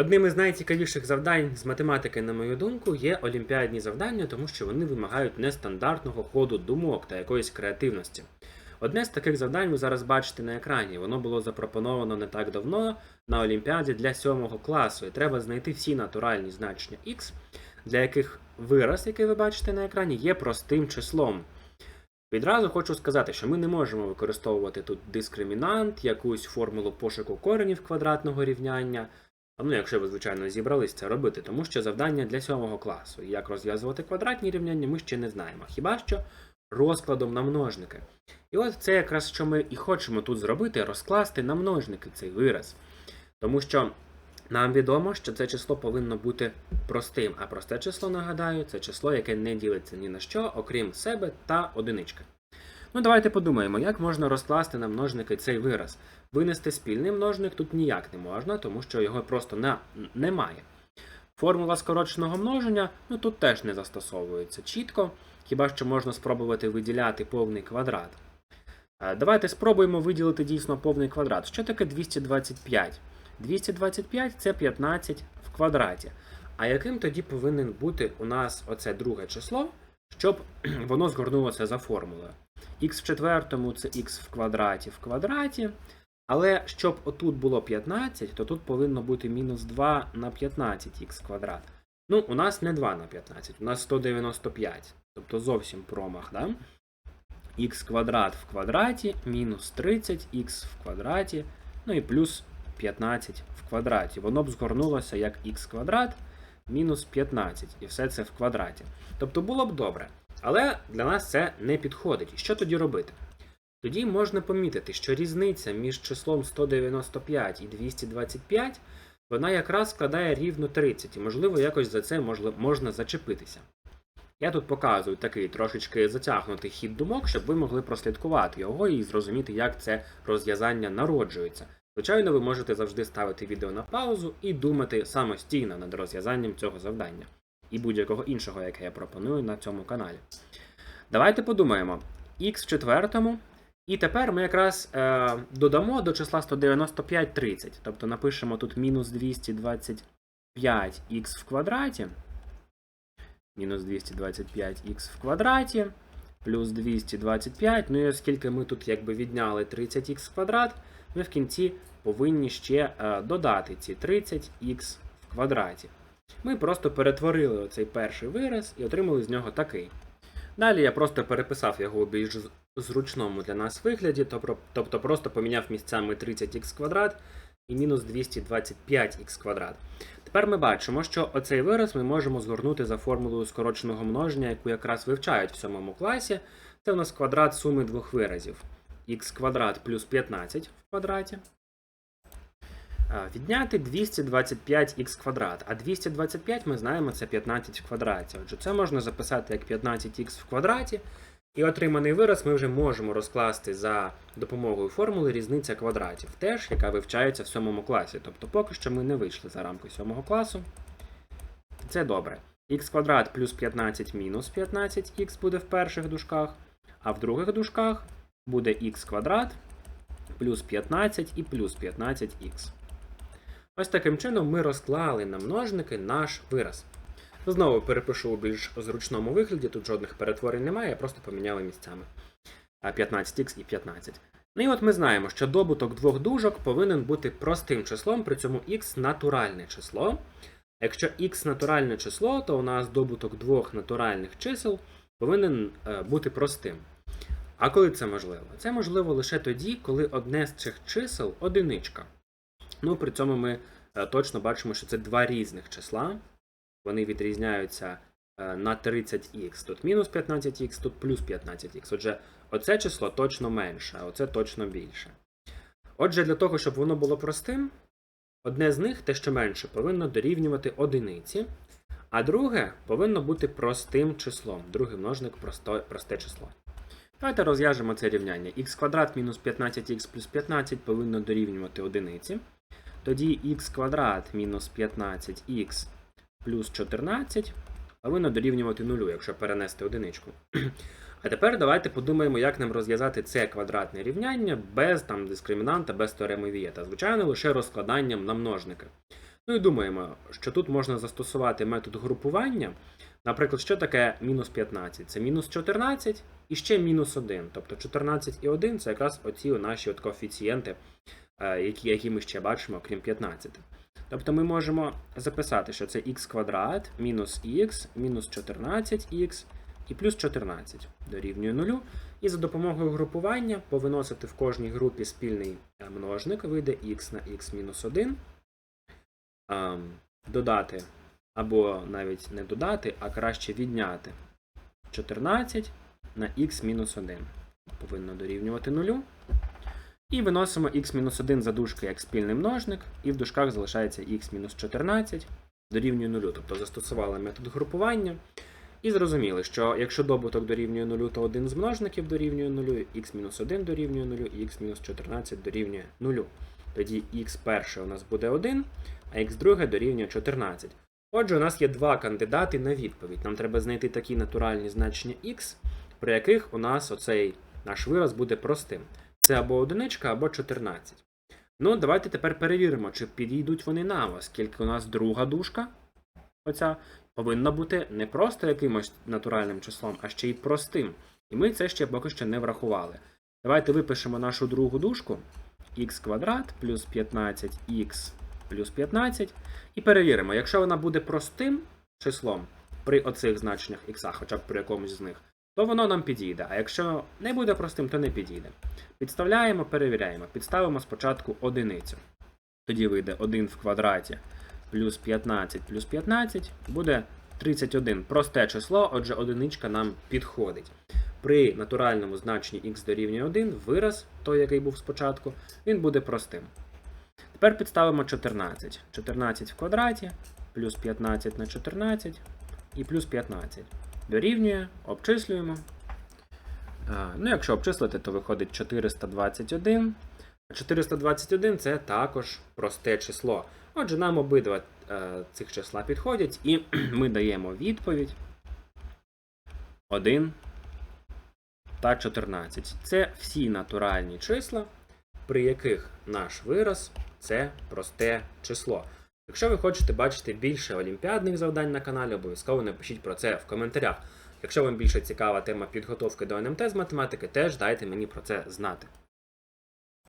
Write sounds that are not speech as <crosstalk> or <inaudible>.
Одним із найцікавіших завдань з математики, на мою думку, є олімпіадні завдання, тому що вони вимагають нестандартного ходу думок та якоїсь креативності. Одне з таких завдань ви зараз бачите на екрані. Воно було запропоновано не так давно на Олімпіаді для 7 класу, і треба знайти всі натуральні значення x, для яких вираз, який ви бачите на екрані, є простим числом. Відразу хочу сказати, що ми не можемо використовувати тут дискримінант, якусь формулу пошуку коренів квадратного рівняння. Ну, якщо ви, звичайно, зібрались це робити, тому що завдання для 7 класу. Як розв'язувати квадратні рівняння, ми ще не знаємо. Хіба що розкладом на множники. І от це якраз що ми і хочемо тут зробити, розкласти на множники цей вираз. Тому що нам відомо, що це число повинно бути простим, а просте число, нагадаю, це число, яке не ділиться ні на що, окрім себе та одинички. Ну, давайте подумаємо, як можна розкласти на множники цей вираз. Винести спільний множник тут ніяк не можна, тому що його просто на... немає. Формула скороченого множення ну, тут теж не застосовується чітко, хіба що можна спробувати виділяти повний квадрат. Е, Давайте спробуємо виділити дійсно повний квадрат. Що таке 225? 225 це 15 в квадраті. А яким тоді повинен бути у нас оце друге число, щоб <clears throat> воно згорнулося за формулою? Х в четвертому це х в квадраті в квадраті. Але щоб отут було 15, то тут повинно бути мінус 2 на 15х квадрат. Ну, у нас не 2 на 15, у нас 195. Тобто зовсім промах, да? х квадрат в квадраті мінус 30х в квадраті, ну і плюс 15 в квадраті. Воно б згорнулося як х квадрат мінус 15, і все це в квадраті. Тобто було б добре. Але для нас це не підходить. Що тоді робити? Тоді можна помітити, що різниця між числом 195 і 225 вона якраз складає рівно 30, і можливо якось за це можна зачепитися. Я тут показую такий трошечки затягнутий хід думок, щоб ви могли прослідкувати його і зрозуміти, як це розв'язання народжується. Звичайно, ви можете завжди ставити відео на паузу і думати самостійно над розв'язанням цього завдання і будь-якого іншого, яке я пропоную на цьому каналі. Давайте подумаємо. х в четвертому. І тепер ми якраз е, додамо до числа 195 30. Тобто напишемо тут мінус 225х в квадраті. Мінус 225х в квадраті. Плюс 225. Ну і оскільки ми тут якби відняли 30х в квадрат, ми в кінці повинні ще е, додати ці 30х в квадраті. Ми просто перетворили оцей перший вираз і отримали з нього такий. Далі я просто переписав його у більш зручному для нас вигляді, тобто, просто поміняв місцями 30х квадрат і мінус 225х квадрат. Тепер ми бачимо, що оцей вираз ми можемо згорнути за формулою скороченого множення, яку якраз вивчають в 7 класі. Це у нас квадрат суми двох виразів. х квадрат плюс 15 в квадраті. А, Відняти 225х квадрат. А 225 ми знаємо це 15 в квадраті. Отже, це можна записати як 15х в квадраті. І отриманий вираз ми вже можемо розкласти за допомогою формули різниця квадратів, теж яка вивчається в 7 класі. Тобто поки що ми не вийшли за рамки 7 класу. Це добре. х квадрат плюс 15 мінус 15х буде в перших дужках, а в других дужках буде х квадрат плюс 15 і плюс 15х. Ось таким чином ми розклали на множники наш вираз. Знову перепишу у більш зручному вигляді, тут жодних перетворень немає, просто поміняли місцями 15х і 15. Ну і от ми знаємо, що добуток двох дужок повинен бути простим числом, при цьому х натуральне число. Якщо х натуральне число, то у нас добуток двох натуральних чисел повинен е, бути простим. А коли це можливо? Це можливо лише тоді, коли одне з цих чисел одиничка. Ну, при цьому ми е, точно бачимо, що це два різних числа. Вони відрізняються е, на 30х. Тут мінус 15х, тут плюс 15х. Отже, оце число точно менше, а оце точно більше. Отже, для того, щоб воно було простим, одне з них, те, що менше, повинно дорівнювати одиниці, а друге повинно бути простим числом. Другий множник просто, просте число. Давайте розв'яжемо це рівняння. х квадрат мінус 15х плюс 15 повинно дорівнювати одиниці. Тоді х квадрат мінус 15х плюс 14 повинно дорівнювати нулю, якщо перенести одиничку. <clears throat> А тепер давайте подумаємо, як нам розв'язати це квадратне рівняння без там, дискримінанта, без теореми Вієта. Звичайно, лише розкладанням на множники. Ну і думаємо, що тут можна застосувати метод групування. Наприклад, що таке мінус 15? Це мінус 14 і ще мінус 1. Тобто 14 і 1 це якраз оці наші от коефіцієнти, які, які ми ще бачимо, крім 15. Тобто ми можемо записати, що це х квадрат мінус х мінус 14х і плюс 14 дорівнює 0. І за допомогою групування повиносити в кожній групі спільний е, множник, вийде х на х мінус 1, ем, додати, або навіть не додати, а краще відняти 14 на х мінус 1. Повинно дорівнювати 0. І виносимо x-1 за дужки як спільний множник, і в дужках залишається x-14 дорівнює 0. Тобто застосували метод групування. І зрозуміли, що якщо добуток дорівнює 0, то один з множників дорівнює 0, x-1 дорівнює 0, і x-14 дорівнює 0. Тоді x перше у нас буде 1, а x друге дорівнює 14. Отже, у нас є два кандидати на відповідь. Нам треба знайти такі натуральні значення x, при яких у нас оцей наш вираз буде простим. Це або одиничка, або 14. Ну, давайте тепер перевіримо, чи підійдуть вони нам, оскільки у нас друга дужка, оця, повинна бути не просто якимось натуральним числом, а ще й простим. І ми це ще поки що не врахували. Давайте випишемо нашу другу дужку х квадрат плюс 15х плюс 15 і перевіримо, якщо вона буде простим числом при оцих значеннях х, хоча б при якомусь з них, то воно нам підійде. А якщо не буде простим, то не підійде. Підставляємо, перевіряємо. Підставимо спочатку одиницю. Тоді вийде 1 в квадраті плюс 15 плюс 15 буде 31. Просте число, отже, одиничка нам підходить. При натуральному значенні х дорівнює 1 вираз, той, який був спочатку, він буде простим. Тепер підставимо 14. 14 в квадраті плюс 15 на 14 і плюс 15. Дорівнює, обчислюємо. Ну, якщо обчислити, то виходить 421. 421 це також просте число. Отже, нам обидва е, цих числа підходять, і <clears throat> ми даємо відповідь 1 та 14. Це всі натуральні числа, при яких наш вираз це просте число. Якщо ви хочете бачити більше олімпіадних завдань на каналі, обов'язково напишіть про це в коментарях. Якщо вам більше цікава тема підготовки до НМТ з математики, теж дайте мені про це знати.